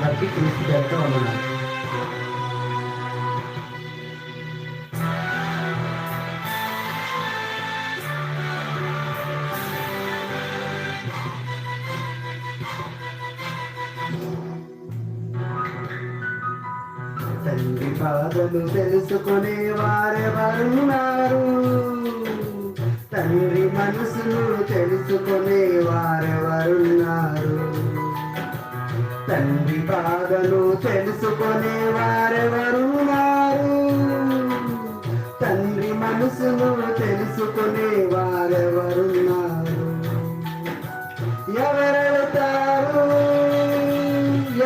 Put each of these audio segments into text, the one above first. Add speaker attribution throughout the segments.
Speaker 1: బట్టి చేస్తూ ఉన్నాను తండ్రి బాధలు తెలుసుకునే వారెవరున్నారు తండ్రి మనసును తెలుసుకునే వారెవరున్నారు తండ్రి బాధలు తెలుసుకునేవారెవరున్నారు తండ్రి మనసును తెలుసుకునే వారెవరున్నారు ఎవరెళ్తారు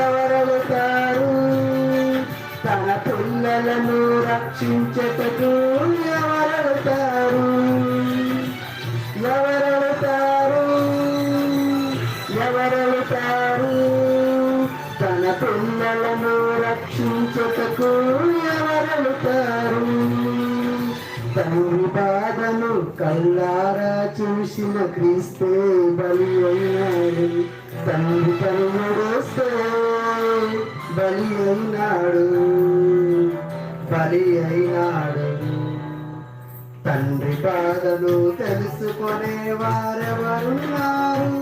Speaker 1: ఎవరెళ్తారు తన పిల్లలను రక్షించటకు ఎవరెళ్తారు ఎవరెళ్తారు ఎవరెళ్తారు పిల్లలను రక్షించటకు ఎవరవుతారు తండ్రి బాధను కల్లారా చూసిన క్రీస్తే బలి అయినాడు. తండ్రి కనుమూస్తే బలి అయినాడు. బలి అయినాడు. తండ్రి బాధను తెలుసుకునే వారెవరున్నారు?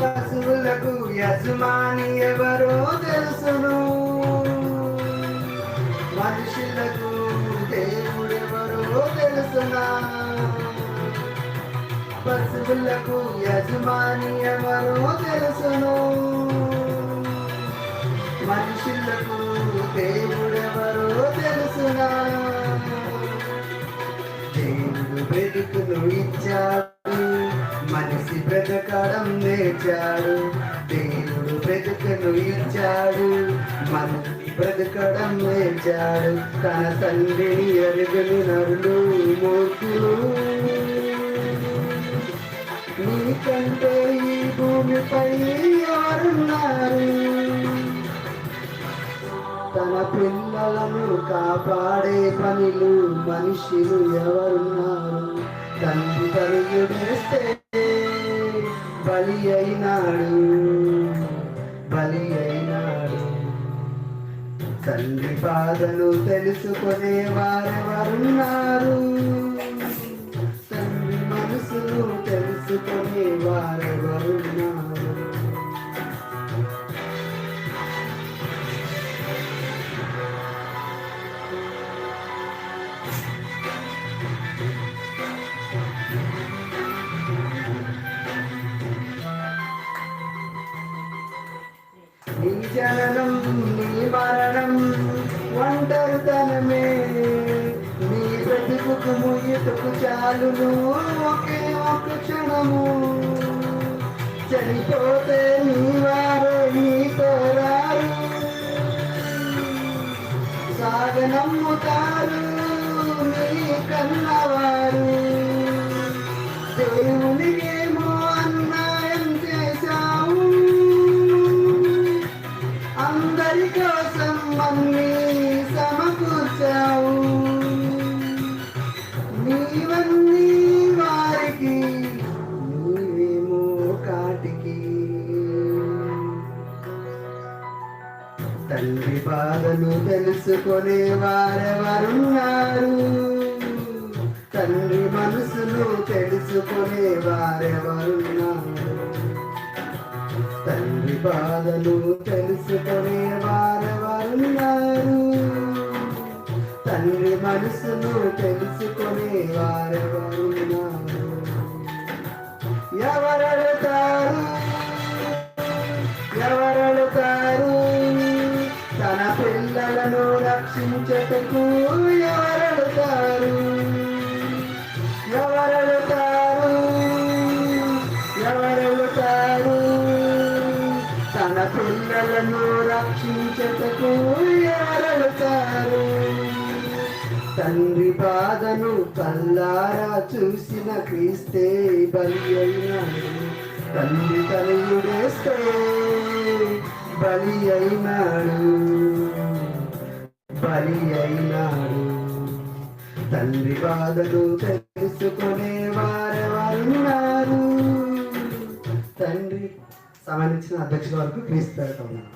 Speaker 1: పశువులకు యజమాని ఎవరో తెలుసును. మనుషులకు దేవుడెవరో తెలుసునా. పశువులకు యజమాని ఎవరో తెలుసును. మనుషులకు దేవుడు ఇచ్చాడు. దేవుడు బ్రతుకను ఇచ్చాడు. మనం బ్రతకడం నేర్చాడు. తన తండ్రిని అరుగులు నరులు మూర్తులు నీకంటే ఈ భూమిపై ఎవరున్నారు తన పిల్లలను కాపాడే పనులు మనుషులు ఎవరున్నారు? తండ్రి కలుగుడేస్తే బలి అయినాడు బలి అయినాడు. తండ్రి బాధలు తెలుసుకునే వారెవరున్నారు? నీ జననం నీ మరణం ఒంటరితనమే. నీ బ్రతుకు ముయ్యతకు చాలును ఒకే ఒక క్షణము. చనిపోతే నీ వారే నీతో రారు సాగనమ్ముతారు నీ కన్నా తల్లి వారికి నీవేమో కాటికి. తండ్రి బాధను తెలుసుకునే వారెవరున్నారు? తండ్రి మనసును తెలుసుకునే వారెవరున్నారు? తల్లి బాధను తెలుసుకునే వారెవరున్నారు? తండ్రి మనసును తెలుసుకునే రక్షించటకు ఎవరడతారు ఎవరడతారు? ఎవరడతారు? తన రక్షించటకు ఎవరడతారు తండ్రి బాధను కల్లారా చూసిన క్రీస్తే బలి అయినాడు తండ్రి తనయుడేస్తే బలి అయినాడు. బలి అయినాడు తండ్రి బాధలు తెలుసుకునే వారెవరున్నారు? తండ్రి సంబంధించిన అధ్యక్షుల వరకు క్రీస్తు పెడతా ఉన్నాను